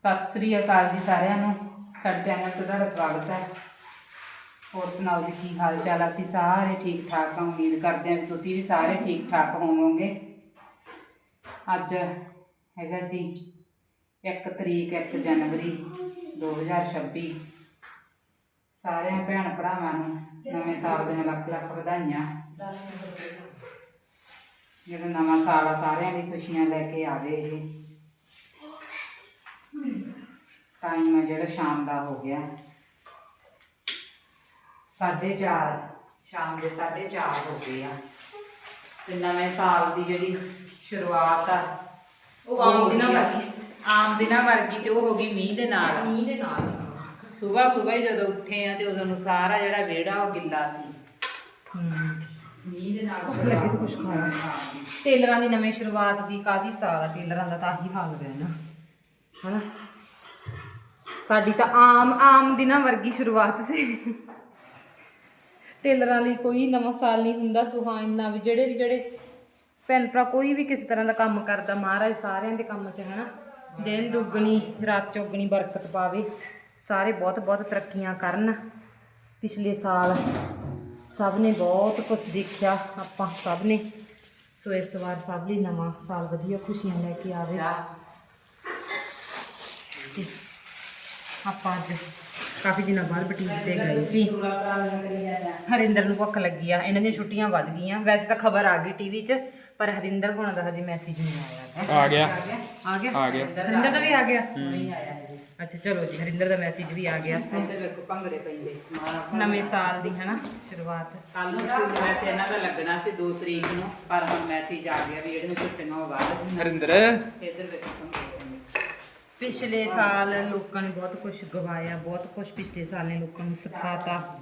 ਸਤਿ ਸ੍ਰੀ ਅਕਾਲ ਜੀ ਸਾਰਿਆਂ ਨੂੰ। ਸਾਡੇ ਚੈਨਲ ਤੇ ਤੁਹਾਡਾ ਸਵਾਗਤ ਹੈ। ਹੋਰ ਸੁਣਾਓ ਜੀ, ਕੀ ਹਾਲ ਚਾਲ ਆ? ਅਸੀਂ ਸਾਰੇ ਠੀਕ ਠਾਕ ਹਾਂ। ਉਮੀਦ ਕਰਦੇ ਹਾਂ ਵੀ ਤੁਸੀਂ ਵੀ ਸਾਰੇ ਠੀਕ ਠਾਕ ਹੋਵੋਗੇ। ਅੱਜ ਹੈਗਾ ਜੀ 1 ਤਰੀਕ 1 ਜਨਵਰੀ 2026 ਸਾਰਿਆਂ ਭੈਣ ਭਰਾਵਾਂ ਨੂੰ ਨਵੇਂ ਸਾਲ ਦੀਆਂ ਲੱਖ ਲੱਖ ਵਧਾਈਆਂ। ਜਿਹੜਾ ਨਵਾਂ ਸਾਲ ਆ, ਸਾਰਿਆਂ ਲਈ ਖੁਸ਼ੀਆਂ ਲੈ ਕੇ ਆਵੇ ਇਹ। ਟਾਈਮ ਆ ਜਿਹੜਾ ਸ਼ਾਮ ਦਾ ਹੋ ਗਿਆ। ਸਾਢੇ ਚਾਰ ਸ਼ਾਮ ਦੇ ਸਾਢੇ ਚਾਰ ਹੋ ਗਏ ਆ। ਤੇ ਨਵੇਂ ਸਾਲ ਦੀ ਜਿਹੜੀ ਸ਼ੁਰੂਆਤ ਆ ਉਹ ਆਮ ਦਿਨਾਂ ਹੋ। ਵਰਗੀ। ਆਮ ਦਿਨਾਂ ਵਰਗੀ ਤੇ ਉਹ ਹੋ ਗਈ ਮੀਂਹ ਦੇ ਨਾਲ। ਮੀਂਹ ਦੇ ਨਾਲ ਸਵੇਰ ਸਵੇਰ ਜਦੋਂ ਉੱਠੇ ਆ ਤੇ ਉਦੋਂ ਨੂੰ ਸਾਰਾ ਜਿਹੜਾ ਵਿਹੜਾ ਉਹ ਗਿੱਲਾ ਸੀ। ਮੀਂਹ ਦੇ ਨਾਲ ਭੁੱਖ ਲੱਗੀ ਤੇ ਕੁਛ ਖਾਣਾ। ਟੇਲਰਾਂ ਦੀ ਨਵੀਂ ਸ਼ੁਰੂਆਤ ਦੀ ਕਾਦੀ ਸਾਲ ਆ? ਟੇਲਰਾਂ ਦਾ ਤਾਂ ਆਹੀ ਹਾਲ ਰਹਿਣਾ। ਹਨਾ? ਸਾਡੀ ਤਾਂ ਆਮ ਆਮ ਦਿਨਾਂ ਵਰਗੀ ਸ਼ੁਰੂਆਤ ਸੀ। ਟੇਲਰਾਂ ਲਈ ਕੋਈ ਨਵਾਂ ਸਾਲ ਨਹੀਂ ਹੁੰਦਾ ਸੋ ਹਾਂ ਇੰਨਾ ਵੀ ਜਿਹੜੇ ਵੀ ਜਿਹੜੇ ਭੈਣ ਭਰਾ ਕੋਈ ਵੀ ਕਿਸੇ ਤਰ੍ਹਾਂ ਦਾ ਕੰਮ ਕਰਦਾ ਮਹਾਰਾਜ ਸਾਰਿਆਂ ਦੇ ਕੰਮ 'ਚ ਹਨਾ ਦਿਨ ਦੁੱਗਣੀ ਰਾਤ ਚੌਗਣੀ ਬਰਕਤ ਪਾਵੇ ਸਾਰੇ ਬਹੁਤ ਬਹੁਤ ਤਰੱਕੀਆਂ ਕਰਨ। ਪਿਛਲੇ ਸਾਲ ਸਭ ਨੇ ਬਹੁਤ ਕੁਝ ਦੇਖਿਆ ਆਪਾਂ ਸਭ ਨੇ ਸੋ ਇਸ ਵਾਰ ਸਭ ਲਈ ਨਵਾਂ ਸਾਲ ਵਧੀਆ ਖੁਸ਼ੀਆਂ ਲੈ ਕੇ ਆਵੇ। ਆਪਾਂ ਅੱਜ ਕਾਫੀ ਦਿਨਾਂ ਬਾਅਦ ਬੁਟੀਕ ਤੇ ਗਏ ਸੀ। ਹਰਿੰਦਰ ਨੂੰ ਭੁੱਖ ਲੱਗੀ ਆ ਇਹਨਾਂ ਦੀਆਂ ਛੁੱਟੀਆਂ ਵੱਧ ਗਈਆਂ। ਵੈਸੇ ਤਾਂ ਖਬਰ ਆ ਗਈ ਟੀਵੀ 'ਚ ਪਰ ਹਰਿੰਦਰ ਹੋਣਾ ਦਾ ਹਜੇ ਮੈਸੇਜ ਨਹੀਂ ਆਇਆ ਆ ਗਿਆ। ਆ ਗਿਆ? ਆ ਗਿਆ। ਹਰਿੰਦਰ ਦਾ ਵੀ ਆ ਗਿਆ? ਨਹੀਂ ਆਇਆ ਹਜੇ। ਅੱਛਾ ਚਲੋ ਜੀ ਹਰਿੰਦਰ ਦਾ ਮੈਸੇਜ ਵੀ ਆ ਗਿਆ। ਸੋ ਵੇਖੋ ਭੰਗੜੇ ਪੈਂਦੇ ਨਵੇਂ ਸਾਲ ਦੀ ਹਨਾ ਸ਼ੁਰੂਆਤ। ਕੱਲ ਨੂੰ ਵੈਸੇ ਇਹਨਾਂ ਦਾ ਲੱਗਣਾ ਸੀ 2 ਤਰੀਕ ਨੂੰ ਪਰ ਹੁਣ ਮੈਸੇਜ ਆ ਗਿਆ ਵੀ ਜਿਹੜੀਆਂ ਛੁੱਟੀਆਂ ਉਹ ਵੱਧ। ਹਰਿੰਦਰ। ਇੱਧਰ ਵੇਖੋ ਪਿਛਲੇ ਸਾਲ ਲੋਕਾਂ ਨੇ ਬਹੁਤ ਕੁਝ ਗਵਾਇਆ ਬਹੁਤ ਕੁਝ ਪਿਛਲੇ ਸਾਲ ਨੇ ਲੋਕਾਂ ਨੂੰ ਸਿਖਾਤਾ।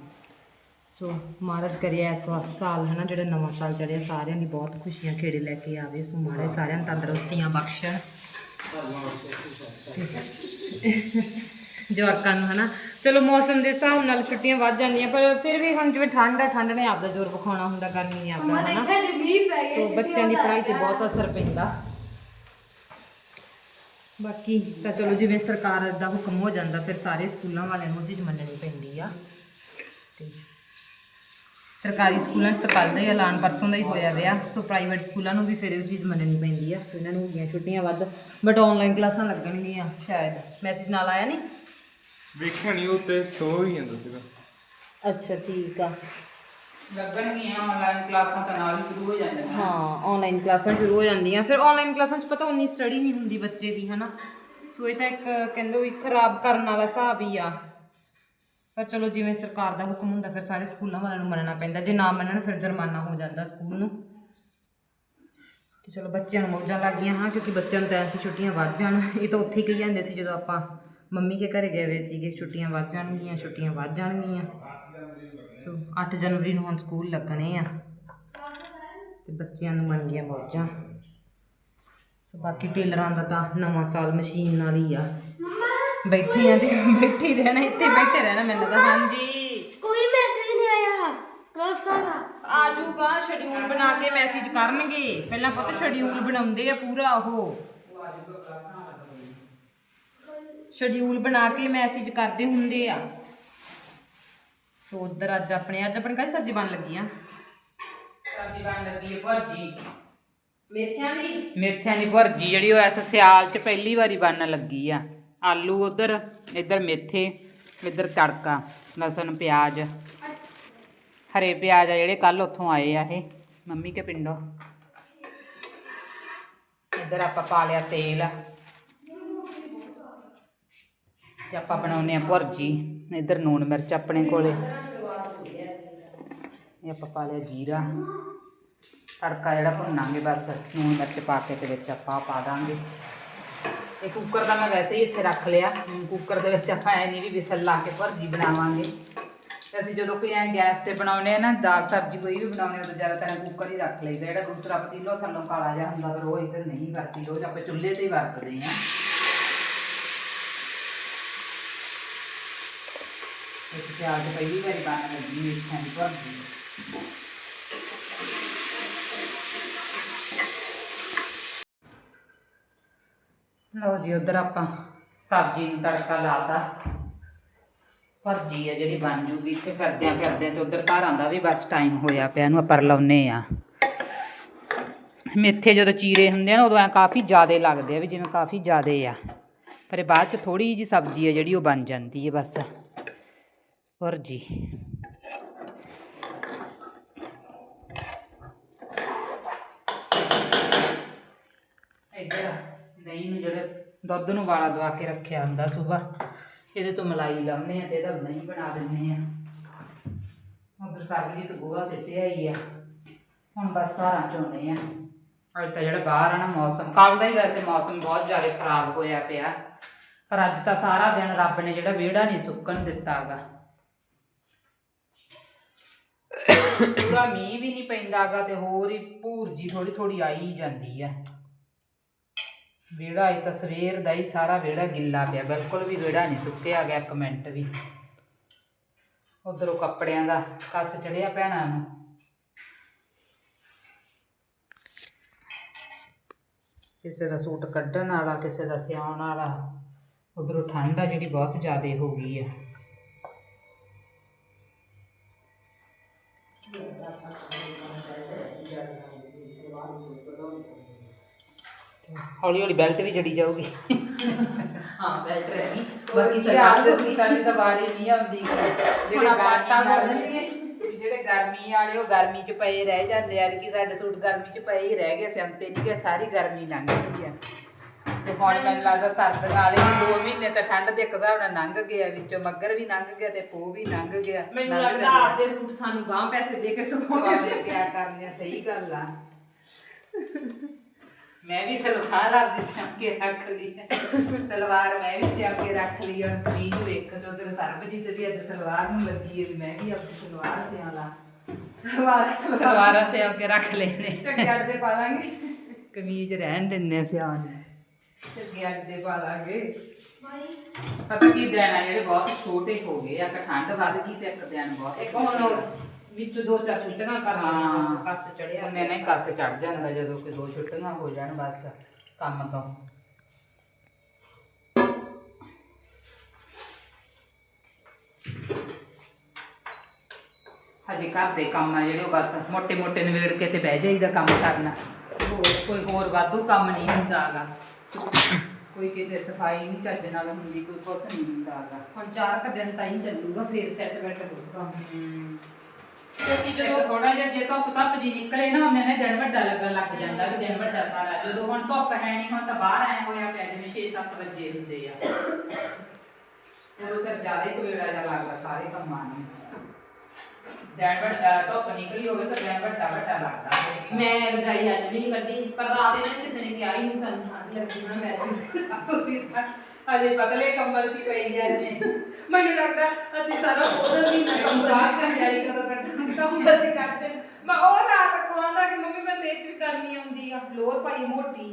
ਸੋ ਮਹਾਰਾਜ ਕਰਿਆ ਇਸ ਸਾਲ ਹੈ ਨਾ ਜਿਹੜਾ ਨਵਾਂ ਸਾਲ ਚੜਿਆ ਸਾਰਿਆਂ ਦੀ ਬਹੁਤ ਖੁਸ਼ੀਆਂ ਖੇੜੇ ਲੈ ਕੇ ਆਵੇ। ਸੋ ਮਹਾਰਾਜ ਸਾਰਿਆਂ ਨੂੰ ਤੰਦਰੁਸਤੀਆਂ ਬਖਸ਼ਣ। ਜਵਾਕਾਂ ਨੂੰ ਹਨਾ। ਚਲੋ ਮੌਸਮ ਦੇ ਹਿਸਾਬ ਨਾਲ ਛੁੱਟੀਆਂ ਵੱਧ ਜਾਂਦੀਆਂ ਪਰ ਫਿਰ ਵੀ ਹੁਣ ਜਿਵੇਂ ਠੰਡ ਆ ਠੰਡ ਨੇ ਆਪਦਾ ਜ਼ੋਰ ਵਿਖਾਉਣਾ ਹੁੰਦਾ ਗਰਮੀ ਨੇ ਆਪਦਾ ਹਨਾ। ਸੋ ਬੱਚਿਆਂ ਦੀ ਪੜ੍ਹਾਈ ਤੇ ਬਹੁਤ ਅਸਰ ਪੈਂਦਾ। ਬਾਕੀ ਤਾਂ ਚਲੋ ਜਿਵੇਂ ਸਰਕਾਰ ਦਾ ਹੁਕਮ ਹੋ ਜਾਂਦਾ ਫਿਰ ਸਾਰੇ ਸਕੂਲਾਂ ਵਾਲਿਆਂ ਨੂੰ ਉਹ ਚੀਜ਼ ਮੰਨਣੀ ਪੈਂਦੀ ਆ। ਤੇ ਸਰਕਾਰੀ ਸਕੂਲਾਂ 'ਚ ਤਾਂ ਕੱਲ੍ਹ ਦਾ ਹੀ ਐਲਾਨ ਪਰਸੋਂ ਦਾ ਹੀ ਹੋਇਆ ਵਿਆ ਸੋ ਪ੍ਰਾਈਵੇਟ ਸਕੂਲਾਂ ਨੂੰ ਵੀ ਫਿਰ ਇਹ ਚੀਜ਼ ਮੰਨਣੀ ਪੈਂਦੀ ਆ। ਇਹਨਾਂ ਨੂੰ ਹੋ ਗਈਆਂ ਛੁੱਟੀਆਂ ਵੱਧ ਬਟ ਆਨਲਾਈਨ ਕਲਾਸਾਂ ਲੱਗਣਗੀਆਂ ਸ਼ਾਇਦ। ਮੈਸੇਜ ਨਾਲ ਆਇਆ ਨਹੀਂ ਵੇਖਿਆ ਨਹੀਂ ਉੱਤੇ ਸੋ ਹੀ ਜਾਂਦਾ ਸੀਗਾ ਅੱਛਾ ਠੀਕ ਆ। ਲੱਗਣਗੀਆਂ ਆਨਲਾਈਨ ਕਲਾਸਾਂ ਤਾਂ ਨਾਲ ਹੀ ਸ਼ੁਰੂ ਹੋ ਜਾਂਦੀਆਂ। ਹਾਂ ਆਨਲਾਈਨ ਕਲਾਸਾਂ ਸ਼ੁਰੂ ਹੋ ਜਾਂਦੀਆਂ। ਫਿਰ ਆਨਲਾਈਨ ਕਲਾਸਾਂ 'ਚ ਪਤਾ ਉਨੀ ਸਟੱਡੀ ਨਹੀਂ ਹੁੰਦੀ ਬੱਚੇ ਦੀ, ਹਨਾ? ਸੋ ਇਹ ਤਾਂ ਇੱਕ ਕਹਿੰਦੇ ਵੀ ਖਰਾਬ ਕਰਨ ਵਾਲਾ ਹਿਸਾਬ ਹੀ ਆ। ਪਰ ਚਲੋ ਜਿਵੇਂ ਸਰਕਾਰ ਦਾ ਹੁਕਮ ਹੁੰਦਾ, ਫਿਰ ਸਾਰੇ ਸਕੂਲਾਂ ਵਾਲਿਆਂ ਨੂੰ ਮੰਨਣਾ ਪੈਂਦਾ। ਜੇ ਨਾ ਮੰਨਣ, ਫਿਰ ਜੁਰਮਾਨਾ ਹੋ ਜਾਂਦਾ ਸਕੂਲ ਨੂੰ। ਤੇ ਚਲੋ ਬੱਚਿਆਂ ਨੂੰ ਮੌਜਾਂ ਲੱਗ ਗਈਆਂ, ਹਾਂ, ਕਿਉਂਕਿ ਬੱਚਿਆਂ ਨੂੰ ਤਾਂ ਐਸੀ ਛੁੱਟੀਆਂ ਵੱਧ ਜਾਣ। ਇਹ ਤਾਂ ਉੱਥੇ ਹੀ ਕਹੀ ਜਾਂਦੇ ਸੀ ਜਦੋਂ ਆਪਾਂ ਮੰਮੀ ਕੇ ਘਰੇ ਗਏ ਹੋਏ ਸੀਗੇ, ਛੁੱਟੀਆਂ ਵੱਧ ਜਾਣਗੀਆਂ, ਛੁੱਟੀਆਂ ਵੱਧ ਜਾਣਗੀਆਂ। ਸੋ 8 ਜਨਵਰੀ ਨੂੰ ਹੁਣ ਸਕੂਲ ਲੱਗਣੇ ਆ। ਤੇ ਬੱਚਿਆਂ ਨੂੰ ਬਣ ਮੌਜਾਂ। ਸੋ ਬਾਕੀ ਟੇਲਰਾਂ ਦਾ ਤਾਂ ਨਵਾਂ ਸਾਲ ਮਸ਼ੀਨ ਨਾਲ ਹੀ ਆ। ਬੈਠੇ ਆ ਤੇ ਬੈਠੇ ਹੀ ਰਹਿਣਾ ਇੱਥੇ ਬੈਠੇ ਰਹਿਣਾ ਮੈਨੂੰ ਲੱਗਦਾ ਹਾਂਜੀ। ਕੋਈ ਮੈਸੇਜ ਨਹੀਂ ਆਇਆ। ਕਲਾਸਾਂ ਦਾ। ਆ ਜਾਊਗਾ ਸ਼ਡਿਊਲ ਬਣਾ ਕੇ ਮੈਸੇਜ ਕਰਨਗੇ। ਪਹਿਲਾਂ ਪੁੱਤ ਸ਼ਡਿਊਲ ਬਣਾਉਂਦੇ ਆ ਪੂਰਾ ਉਹ। ਸ਼ਡਿਊਲ ਬਣਾ। ਕੇ ਮੈਸੇਜ ਕਰਦੇ ਹੁੰਦੇ ਆ। ਸੋ ਉਧਰ ਅੱਜ ਆਪਣੇ ਅੱਜ ਆਪਣੀ ਕਾਹਦੀ ਸਬਜ਼ੀ ਬਣ ਲੱਗੀ ਆ। ਸਬਜ਼ੀ ਬਣ ਲੱਗੀ ਹੈ ਭੁਰਜੀ। ਮੇਥਿਆਂ ਦੀ? ਮੇਥਿਆਂ ਦੀ ਭੁਰਜੀ ਜਿਹੜੀ ਉਹ ਇਸ ਸਿਆਲ 'ਚ ਪਹਿਲੀ ਵਾਰੀ ਬਣਨ ਲੱਗੀ ਆ। ਆਲੂ ਉਧਰ, ਇੱਧਰ ਮੇਥੇ, ਇੱਧਰ ਤੜਕਾ, ਲਸਣ, ਪਿਆਜ਼। ਹਰੇ ਪਿਆਜ਼ ਆ ਜਿਹੜੇ ਕੱਲ ਉੱਥੋਂ ਆਏ ਆ ਇਹ। ਮੰਮੀ ਕੇ ਪਿੰਡੋਂ। ਇੱਧਰ ਆਪਾਂ ਪਾ ਲਿਆ ਤੇਲ। ਤੇ ਆਪਾਂ ਬਣਾਉਨੇ ਆ ਭੁਰਜੀ। ਇੱਧਰ ਨੂਣ ਮਿਰਚ ਆਪਣੇ ਕੋਲੇ। ਇਹ ਆਪਾਂ ਪਾ ਲਿਆ ਜੀਰਾ। ਤੜਕਾ ਜਿਹੜਾ ਭੁੰਨਾਂਗੇ ਬਸ, ਨੂਣ ਮਿਰਚ ਪਾ ਕੇ ਤੇ ਵਿੱਚ ਆਪਾਂ ਪਾ ਦਾਂਗੇ। ਇਹ ਕੁੱਕਰ ਦਾ ਮੈਂ ਵੈਸੇ ਹੀ ਇੱਥੇ ਰੱਖ ਲਿਆ। ਕੁੱਕਰ ਦੇ ਵਿੱਚ ਆਪਾਂ ਐ ਨਹੀਂ ਵੀ ਵਿਸਲ ਲਾ ਕੇ ਭੁਰਜੀ ਬਣਾਵਾਂਗੇ। ਅਸੀਂ ਜਦੋਂ ਕੋਈ ਐ ਗੈਸ ਤੇ ਬਣਾਉਨੇ ਆ ਨਾ, ਦਾਲ ਸਬਜ਼ੀ ਕੋਈ ਵੀ ਬਣਾਉਨੇ ਉਹ ਤਾਂ ਜ਼ਿਆਦਾਤਰ ਕੁੱਕਰ ਹੀ ਰੱਖ ਲਈਦਾ। ਜਿਹੜਾ ਦੂਸਰਾ ਪਤੀਲੋ ਥੱਲੋਂ ਕਾਲਾ ਜਿਹਾ ਹੁੰਦਾ, ਫਿਰ ਉਹ ਇੱਧਰ ਨਹੀਂ ਵਰਤੀ। ਰੋਜ਼ ਆਪਾਂ ਚੁੱਲ੍ਹੇ ਤੇ ਹੀ ਵਰਤਦੇ ਆ ਇੱਕ ਪਿਆਜ਼ ਪਹਿਲੀ ਵਾਰੀ ਬਣ ਲੱਗੀ, ਮਿਰਚਾਂ ਦੀ ਭੁਰਜੀ। ਲਓ ਜੀ, ਉਧਰ ਆਪਾਂ ਸਬਜ਼ੀ ਨੂੰ ਤੜਕਾ ਲਾਤਾ। ਭਰਜੀ ਆ ਜਿਹੜੀ ਬਣ ਜੂਗੀ ਤੇ ਫਿਰਦਿਆਂ ਫਿਰਦਿਆਂ ਤੇ ਉਧਰ ਧਾਰਾਂ ਦਾ ਵੀ ਬਸ ਟਾਈਮ ਹੋਇਆ ਪਿਆ, ਇਹਨੂੰ ਆਪਾਂ ਲਾਉਨੇ ਆ ਮੇਥੇ ਜਦੋਂ ਚੀਰੇ ਹੁੰਦੇ ਆ ਨਾ, ਉਦੋਂ ਐ ਕਾਫੀ ਜ਼ਿਆਦੇ ਲੱਗਦੇ ਆ ਵੀ ਜਿਵੇਂ ਕਾਫੀ ਜ਼ਿਆਦੇ ਆ। ਪਰ ਇਹ ਬਾਅਦ ਚ ਥੋੜੀ ਜੀ ਸਬਜ਼ੀ ਆ ਜਿਹੜੀ ਉਹ ਬਣ ਜਾਂਦੀ ਹੈ ਬਸ। ਭੁਰਜੀ ਇੱਧਰ ਦਹੀਂ ਨੂੰ ਜਿਹੜਾ ਦੁੱਧ ਨੂੰ ਵਾਲਾ ਦਵਾ ਕੇ ਰੱਖਿਆ ਹੁੰਦਾ ਸਵੇਰ ਇਹਦੇ ਤੋਂ ਮਲਾਈ ਲਾਉਂਦੇ ਆ ਤੇ ਇਹਦਾ ਦਹੀਂ ਬਣਾ ਦਿੰਦੇ ਆ ਉਧਰ ਸਰਬਜੀਤ ਗੋਹਾ ਸਿੱਟਿਆ ਹੀ ਆ। ਹੁਣ ਬਸ ਧਾਰਾਂ ਚੋਣੇ ਆ ਅੱਜ ਤਾਂ ਜਿਹੜਾ ਬਾਹਰ ਆ ਨਾ ਮੌਸਮ ਕੱਲ ਦਾ ਹੀ ਵੈਸੇ ਮੌਸਮ ਬਹੁਤ ਜ਼ਿਆਦਾ ਖਰਾਬ ਹੋਇਆ ਪਿਆ। ਪਰ ਅੱਜ ਤਾਂ ਸਾਰਾ ਦਿਨ ਰੱਬ ਨੇ ਜਿਹੜਾ ਵਿਹੜਾ ਨਹੀਂ ਸੁੱਕਣ ਦਿੱਤਾਗਾ। ਪੂਰਾ ਮੀਂਹ ਵੀ ਨਹੀਂ ਪੈਂਦਾਗਾ ਤੇ ਹੋਰ ਹੀ ਭੂਰ ਜੀ ਥੋੜੀ ਥੋੜੀ ਆਈ ਹੀ ਜਾਂਦੀ ਆ। ਵਿਹੜਾ ਇਹ ਤਾਂ ਸਵੇਰ ਦਾ ਹੀ ਸਾਰਾ ਵਿਹੜਾ ਗਿੱਲਾ ਪਿਆ, ਬਿਲਕੁਲ ਵੀ ਵਿਹੜਾ ਨਹੀਂ ਸੁੱਕਿਆ ਗਿਆ ਇੱਕ ਮਿੰਟ ਵੀ। ਉਧਰੋਂ ਕੱਪੜਿਆਂ ਦਾ ਕੱਸ ਚੜਿਆ ਭੈਣਾਂ ਨੂੰ। ਕਿਸੇ ਦਾ ਸੂਟ ਕੱਢਣ ਵਾਲਾ, ਕਿਸੇ ਦਾ ਸਿਆਉਣ ਵਾਲਾ। ਉਧਰੋਂ ਠੰਡ ਆ ਜਿਹੜੀ ਬਹੁਤ ਜ਼ਿਆਦਾ ਹੋ ਗਈ ਆ। ਹੌਲੀ ਹੌਲੀ ਬੈਲਟ ਵੀ ਜੜੀ ਜਾਊਗੀ। ਹਾਂ ਬੈਲਟ ਰਹੀ ਬਾਕੀ ਸਰਕਾਰ ਦੇ ਸੂਟਾਂ ਦੀ ਤਾਂ ਵਾਰੀ ਨਹੀਂ ਆਉਂਦੀ ਜਿਹੜੇ ਗੁੰਨ ਵਾਲੇ ਜਿਹੜੇ ਗਰਮੀ ਵਾਲੇ ਉਹ ਗਰਮੀ 'ਚ ਪਏ ਰਹਿ ਜਾਂਦੇ ਆ ਕਿ ਸਾਡੇ ਸੂਟ ਗਰਮੀ 'ਚ ਪਏ ਹੀ ਰਹਿ ਗਏ ਸਿਉਂਤੇ ਨਹੀਂ ਗਏ ਸਾਰੀ ਗਰਮੀ ਲੰਘ ਗਈ ਆ। ਤੇ ਹੁਣ ਮੈਨੂੰ ਲੱਗਦਾ ਸਰਦ ਵਾਲੇ ਵੀ 2 ਮਹੀਨੇ ਤਾਂ ਠੰਡ ਦੇ ਇੱਕ ਹਿਸਾਬ ਨਾਲ ਲੰਘ ਗਏ ਆ ਵਿੱਚੋਂ ਮੱਗਰ ਵੀ ਲੰਘ ਗਿਆ ਤੇ ਪੋ ਵੀ ਲੰਘ ਗਿਆ। ਮੈਨੂੰ ਲੱਗਦਾ। ਆਪਦੇ ਸੂਟ ਸਾਨੂੰ ਗਾਂ ਪੈਸੇ ਦੇ ਕੇ ਸੁਕਾਉਣੇ ਸਵਾਦੇ ਪਿਆਰ ਕਰਨੇ ਆ, ਸਹੀ ਗੱਲ ਆ। ਮੈਂ ਵੀ ਸਲਵਾਰ ਆਪਦੀ ਸਿਉਂ ਕੇ ਰੱਖ ਲਈ ਹੈ। ਸਲਵਾਰ ਮੈਂ ਵੀ ਸਿਉਂ ਕੇ ਰੱਖ ਲਈ ਹੁਣ ਕਮੀਜ਼ ਵੇਖ ਤੇ ਉਧਰ ਸਰਬਜੀਤ ਦੀ ਅੱਜ ਸਲਵਾਰ ਨੂੰ ਲੱਗੀ ਹੈ ਮੈਂ ਵੀ ਆਪਦੀ ਸਲਵਾਰ ਸਿਉਂ ਲਾ। ਸਲਵਾਰ ਸਲਵਾਰਾਂ ਸਿਉਂ ਕੇ ਰੱਖ ਲੈਨੇ ਚੱਗੇ ਅੱਡ ਦੇ ਪਾ ਲਾਂਗੇ। ਕਮੀਜ਼ ਰਹਿਣ ਦਿੰਨੇ ਸਿਉਂ ਨੂੰ। ਚੱਗੇ ਅੱਡ ਦੇ ਪਾ ਲਾਂਗੇ। ਭਾਈ ਪਤਾ ਕੀ ਆ ਜਿਹੜੇ ਬਹੁਤ ਛੋਟੇ ਹੋ ਗਏ ਆ ਠੰਡ ਵੱਧ ਗਈ ਤੇ ਇੱਕ ਦਿਨ ਬਹੁਤ ਇੱਕ ਹੁਣ ਵਿੱਚ ਦੋ ਚਾਰ ਛੁੱਟੀਆਂ ਹਾਂ। ਕਰਾਉਣੀਆਂ ਕੱਸ ਚੜਿਆ ਉਹਨੇ ਨਹੀਂ ਕਾਸੇ ਚੜ ਜਾਂਦਾ ਜਦੋਂ ਕੋਈ ਦੋ ਛੁੱਟੀਆਂ ਹੋ ਜਾਣ ਬਸ ਕੰਮ ਤੋਂ। ਹਜੇ ਘਰ ਦੇ ਕੰਮ ਆ ਜਿਹੜੇ ਉਹ ਬਸ ਮੋਟੇ ਮੋਟੇ ਨਿਬੇੜ ਕੇ ਤੇ ਬਹਿ ਜਾਈਦਾ ਕੰਮ ਕਰਨਾ। ਹੋਰ ਕੋਈ ਹੋਰ ਵਾਧੂ ਕੰਮ ਨਹੀਂ ਹੁੰਦਾਗਾ ਕੋਈ ਕਿਤੇ ਸਫ਼ਾਈ ਨਹੀਂ ਚੱਜ ਨਾਲ ਹੁੰਦੀ ਕੋਈ ਕੁਛ ਨਹੀਂ ਹੁੰਦਾਗਾ ਹੁਣ ਚਾਰ ਕੁ ਦਿਨ ਤਾਂ ਹੀ ਚੱਲੂਗਾ ਫੇਰ ਸੈੱਟ ਬੈਠ ਹੋਊਗਾ ਕਿਉਂਕਿ ਜਦੋਂ ਥੋੜਾ ਜਿਹਾ ਜੇ ਧੁੱਪ ਧੱਪ ਜੀ ਨਿਕਲੇ ਨਾ ਉਹਨੇ ਨੇ ਦਿਨ ਵੱਡਾ ਲੱਗਣ ਲੱਗ ਜਾਂਦਾ ਵੀ ਦਿਨ ਵੱਡਾ ਸਾਰਾ। ਜਦੋਂ ਹੁਣ ਧੁੱਪ ਹੈ ਨਹੀਂ ਹੁਣ ਤਾਂ ਬਾਹਰ ਆਇਆ ਹੋਇਆ ਪਿਆ ਜਿਵੇਂ 6-7 ਵਜੇ ਹੁੰਦੇ ਆ। ਉਦੋਂ ਤਾਂ ਜ਼ਿਆਦਾ ਕੋਈ ਵੇਲਾ ਜਿਹਾ ਲੱਗਦਾ ਸਾਰੇ ਕੰਮਾਂ ਨੂੰ। ਦਿਨ ਵੱਡਾ ਧੁੱਪ ਨਿਕਲੀ ਹੋਵੇ ਤਾਂ ਦਿਨ ਵੱਡਾ ਵੱਡਾ ਲੱਗਦਾ। ਮੈਂ ਰਜਾਈ ਅੱਜ ਵੀ ਨਹੀਂ ਕੱਢੀ ਪਰ ਰਾਤ ਇਹਨਾਂ ਨੇ ਕਿਸੇ ਨੇ ਕਿਹਾ ਹੀ ਨਹੀਂ ਸਾਨੂੰ। ਠੰਡ ਲੱਗੀ ਨਾ ਮੈਂ ਤੁਸੀਂ ਅਜੇ ਪਤਲੇ ਕੰਬਲ 'ਚ ਪਈ ਜਾਂਦੇ ਮੈਨੂੰ ਲੱਗਦਾ ਅਸੀਂ ਸਾਰਾ ਉਹਦਾ ਵੀ ਕੰਮ ਬਾਹਰ ਕਰ ਜਾਈ ਕਦੋਂ ਕੱਢਾਂਗੇ? ਕੰਬਲ ਚ ਕੱਢਦੇ ਮੈਂ ਉਹ ਰਾਤ ਕੋ ਆਂਦਾ ਕਿ ਮੰਮੀ ਮੈਂ ਤੇਜ ਵੀ ਗਰਮੀ ਆਉਂਦੀ ਆ। ਲੋਰ ਪਾਈ ਮੋਟੀ।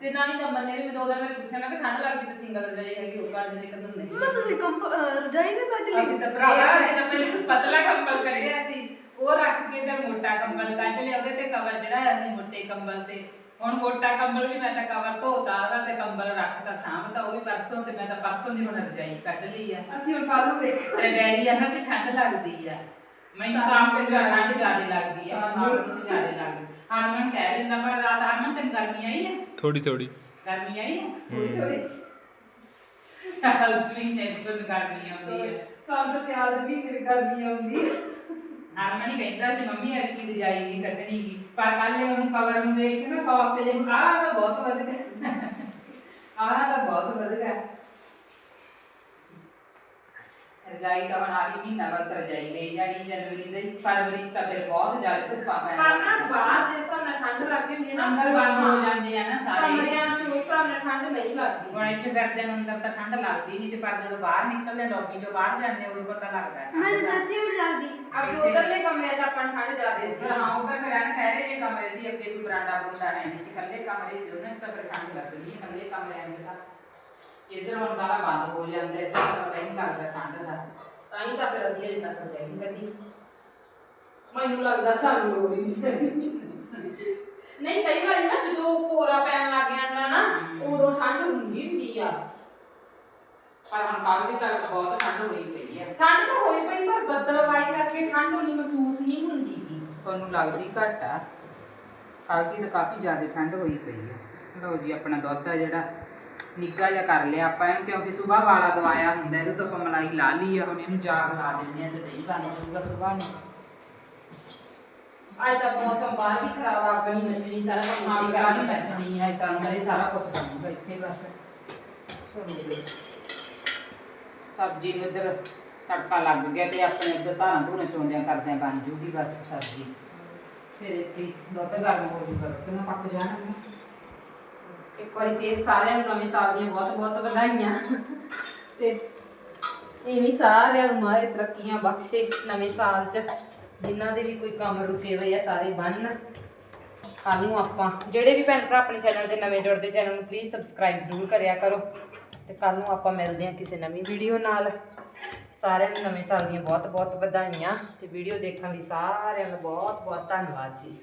ਤੇ ਨਾ ਹੀ ਕੰਬਲ ਨੇ ਵੀ ਮੈਂ ਦੋ ਦਿਨ ਮੇਰੇ ਪੁੱਛਿਆ ਮੈਂ ਕਿ ਠੰਡ ਲੱਗਦੀ ਤੇ ਸਿੰਗਲ ਰਜਾਈ ਹੈਗੀ ਉਹ ਕਰ ਦੇਣੇ ਕਦੋਂ ਨਹੀਂ ਮੈਂ ਤੁਸੀਂ ਅਹ ਰਜਾਈ ਵੀ ਬਦਲੀ ਅਸੀਂ ਤਾਂ ਭਰਾਵਾ ਅਸੀਂ ਤਾਂ ਪਹਿਲੇ ਪਤਲਾ ਕੰਬਲ ਕੱਢਿਆ ਸੀ। ਉਹ ਰੱਖ ਕੇ ਫਿਰ ਮੋਟਾ ਕੰਬਲ ਕੱਢ ਲਿਆ। ਉਹਦੇ ਤੇ ਕਵਰ ਚੜਾਇਆ ਸੀ ਮੋਟੇ ਕੰਬਲ ਤੇ। ਹੁਣ ਮੋਟਾ ਕੰਬਲ ਵੀ ਮੈਂ ਤਾਂ ਕਵਰ ਧੋਤਾ ਉਹਦਾ ਤੇ ਕੰਬਲ ਰੱਖਤਾ ਸਾਂਭਤਾ ਉਹ ਵੀ ਪਰਸੋਂ ਤੇ ਮੈਂ ਤਾਂ ਪਰਸੋਂ ਦੀ ਹੁਣ ਰਜਾਈ ਕੱਢ ਲਈ ਆ। ਅਸੀਂ ਹੁਣ ਕੱਲ ਨੂੰ ਵੇਖ ਤੇ ਡੈਡੀ ਕਹਿੰਦਾ ਸੀ ਠੰਡ ਲੱਗਦੀ ਆ। ਮੈਨੂੰ ਤਾਂ ਆਪ ਨੂੰ ਠੰਡ ਜ਼ਿਆਦਾ ਲੱਗਦੀ ਆ ਮੈਨੂੰ ਆਪ ਨੂੰ ਜ਼ਿਆਦਾ ਲੱਗਦੀ। ਹਰਮਨ ਕਹਿ ਦਿੰਦਾ ਪਰ ਰਾਤ ਹਰਮਨ ਤੈਨੂੰ ਗਰਮੀ ਆਈ ਹੈ ਥੋੜੀ ਥੋੜੀ ਗਰਮੀ ਆਈ ਹੈ ਥੋੜੀ ਥੋੜੀ ਸਾਲ ਮਹੀਨੇ ਕੋਈ ਗਰਮੀ ਆਉਂਦੀ ਹੈ ਸਾਲ ਦਾ ਸਿਆਲ ਦੇ ਮਹੀਨੇ ਵੀ ਗਰਮੀ ਆਉਂਦੀ ਹੈ ਹਰਮਨ ਹੀ ਕਹਿੰਦਾ ਸੀ ਮੰਮੀ ਅੱਜ ਕੀ ਰਜਾਈ ਨਹੀਂ ਕੱਢਣੀ ਗੀ ਪਰ ਕੱਲ ਉਹਨੂੰ ਕਵਰ ਨੂੰ ਦੇਖ ਕੇ ਨਾ ਸੌਫਟ ਜੇ ਆਹ ਤਾਂ ਬਹੁਤ ਵਧ ਗਿਆ। ਆਹ ਤਾਂ ਬਹੁਤ ਵਧ ਗਿਆ। ਰਜਾਈ ਤਾਂ ਹੁਣ ਆਹੀ ਮਹੀਨਾ ਬਸ ਰਜਾਈ ਲਈ ਜਾਣੀ ਜਨਵਰੀ ਦੇ ਫਰਵਰੀ ਚ ਤਾਂ ਫਿਰ ਬਹੁਤ ਜ਼ਿਆਦਾ ਧੁੱਪਾਂ ਪਰ ਨਾ ਬਾਹਰ ਦੇ ਹਿਸਾਬ ਨਾਲ ਠੰਡ ਲੱਗਦੀ ਹੁੰਦੀ ਹੈ ਨਾ ਅੰਦਰ ਬੰਦ ਹੋ ਜਾਂਦੇ ਆ ਨਾ ਸਾਰੇ। ਕਮਰਿਆਂ ਚ ਉਸ ਹਿਸਾਬ ਨਾਲ ਠੰਡ ਨਹੀਂ ਲੱਗਦੀ। ਹੁਣ ਇੱਥੇ ਫਿਰਦੇ ਨੂੰ ਅੰਦਰ ਤਾਂ ਠੰਡ ਲੱਗਦੀ ਨਹੀਂ ਤੇ ਪਰ ਜਦੋਂ ਬਾਹਰ ਨਿਕਲਦੇ ਲੌਬੀ ਚੋਂ ਬਾਹਰ ਜਾਂਦੇ ਉਦੋਂ ਪਤਾ ਲੱਗਦਾ ਹੈ ਮੈਂ ਠੰਡ ਦਾ। ਨਦੀ ਵੀ ਲੱਗਦੀ। ਅੱਗੇ ਉਧਰਲੇ ਕਮਰਿਆਂ 'ਚ ਆਪਾਂ ਨੂੰ ਠੰਡ ਜ਼ਿਆਦੇ ਸੀ। ਹਾਂ ਉਧਰ ਫਿਰ ਐਨ ਕਹਿ ਰਹੇ ਜੇ ਕਮਰੇ ਸੀ ਅੱਗੇ ਕੋਈ ਬਰਾਂਡਾ ਬਰੂੰਡਾ ਹੈ ਨਹੀਂ ਸੀ ਕੱਲੇ ਕਮਰੇ ਸੀ ਉਹਨਾਂ 'ਚ ਤਾਂ ਫਿਰ ਠੰਡ ਲੱਗਦੀ ਹੈ ਕੱਲੇ ਕਮਰਿਆਂ 'ਚ ਤਾਂ। ਇੱਧਰ ਹੁਣ ਸਾਰਾ ਬੰਦ ਹੋ ਜਾਂਦਾ ਹੈ ਤਾਂ ਪਤਾ ਹੀ ਨਹੀਂ ਲੱਗਦਾ ਠੰਡ ਦਾ ਤਾਂ ਹੀ ਤਾਂ ਫਿਰ ਅਸੀਂ ਅਜੇ ਤੱਕ ਰਜਾਈ ਨਹੀਂ ਕੱਢੀ ਮੈਨੂੰ ਲੱਗਦਾ ਸਾਨੂੰ ਲੋੜ ਹੀ ਨਹੀਂ ਨਹੀਂ ਕਈ ਵਾਰੀ ਨਾ ਜਦੋਂ ਕੋਰਾ ਪੈਣ ਲੱਗ ਜਾਂਦਾ ਨਾ ਉਦੋਂ ਠੰਡ ਹੁੰਦੀ ਹੁੰਦੀ ਆ। ਪਰ ਹੁਣ ਕੱਲ ਦੀ ਤੱਕ ਬਹੁਤ ਠੰਡ ਹੋਈ ਪਈ ਹੈ ਠੰਡ ਤਾਂ ਹੋਈ ਪਈ ਪਰ ਬੱਦਲਵਾਈ ਕਰਕੇ ਠੰਡ ਉਨੀ ਮਹਿਸੂਸ ਨਹੀਂ ਹੁੰਦੀ ਗੀ। ਤੁਹਾਨੂੰ ਲੱਗਦੀ ਘੱਟ ਆ? ਕੱਲ ਦੀ ਤਾਂ ਕਾਫੀ ਜ਼ਿਆਦਾ ਠੰਡ ਹੋਈ ਪਈ ਹੈ ਲਓ ਜੀ ਆਪਣਾ ਦੁੱਧ ਆ ਜਿਹੜਾ। ਨਿੱਘਾ ਜਿਹਾ ਕਰ ਲਿਆ ਆਪਾਂ ਇਹਨੂੰ ਕਿਉਂਕਿ ਸਵੇਰ ਵਾਲਾ ਦਵਾਇਆ ਹੁੰਦਾ ਇਹਦੇ ਤੋਂ ਆਪਾਂ ਮਲਾਈ ਲਾ ਲਈ ਆ ਹੁਣ ਇਹਨੂੰ ਜਾਗ ਲਾ ਦਿੰਦੇ ਆ ਤੇ ਦਹੀਂ ਬਣ ਜਾਊਗਾ ਸਵੇਰ ਨੂੰ ਅੱਜ ਤਾਂ ਮੌਸਮ ਬਾਹਰ ਵੀ ਖਰਾਬ ਆ ਗਣੀ ਮਛਲੀ ਸਾਰਾ ਕੰਮ ਹਾਂ ਇੱਥੇ ਗਾਣੀ ਕਰਨੀ ਪੈਂਦੀ। ਬਚਣੀ ਹੈ ਤਾਂ ਅੰਦਰ ਹੀ ਸਾਰਾ ਕੁਝ ਬਣੂਗਾ ਇੱਥੇ ਬਸ। ਸਬਜ਼ੀ ਨੂੰ ਇੱਧਰ ਤੜਕਾ ਲੱਗ ਗਿਆ ਤੇ ਆਪਣੇ ਇੱਧਰ ਧਾਰਾਂ ਧੂਰਾਂ ਚੋਂਦਿਆਂ ਕਰਦਿਆਂ ਬਣ ਜੂਗੀ ਬਸ ਸਬਜ਼ੀ ਫਿਰ ਇੱਥੇ ਦੁੱਧ ਗਰਮ ਹੋ ਜੂਗਾ ਤੇ ਨਾ ਪੱਕ ਜਾਣਾ ਇੱਕ ਵਾਰੀ ਫੇਰ ਸਾਰਿਆਂ ਨੂੰ ਨਵੇਂ ਸਾਲ ਦੀਆਂ ਬਹੁਤ ਬਹੁਤ ਵਧਾਈਆਂ। ਤੇ ਇਵੇਂ ਸਾਰਿਆਂ ਨੂੰ ਮਾਰੇ ਤਰੱਕੀਆਂ ਬਖਸ਼ੇ ਨਵੇਂ ਸਾਲ 'ਚ। ਜਿਨ੍ਹਾਂ ਦੇ ਵੀ ਕੋਈ ਕੰਮ ਰੁਕੇ ਹੋਏ ਆ, ਸਾਰੇ ਬੰਨ। ਸਾਨੂੰ ਆਪਾਂ, ਜਿਹੜੇ ਵੀ ਭੈਣ ਭਰਾ ਆਪਣੇ ਚੈਨਲ ਤੇ ਨਵੇਂ ਜੁੜਦੇ ਚੈਨਲ ਨੂੰ ਪਲੀਜ਼ ਸਬਸਕ੍ਰਾਈਬ ਜ਼ਰੂਰ ਕਰਿਆ ਕਰੋ। ਤੇ ਕੱਲ ਨੂੰ ਆਪਾਂ ਮਿਲਦੇ ਹਾਂ ਕਿਸੇ ਨਵੀਂ ਵੀਡੀਓ ਨਾਲ। ਸਾਰਿਆਂ ਨੂੰ ਨਵੇਂ ਸਾਲ ਦੀਆਂ ਬਹੁਤ ਬਹੁਤ ਵਧਾਈਆਂ। ਤੇ ਵੀਡੀਓ ਦੇਖਣ ਲਈ ਸਾਰਿਆਂ ਦਾ ਬਹੁਤ ਬਹੁਤ ਧੰਨਵਾਦ ਜੀ।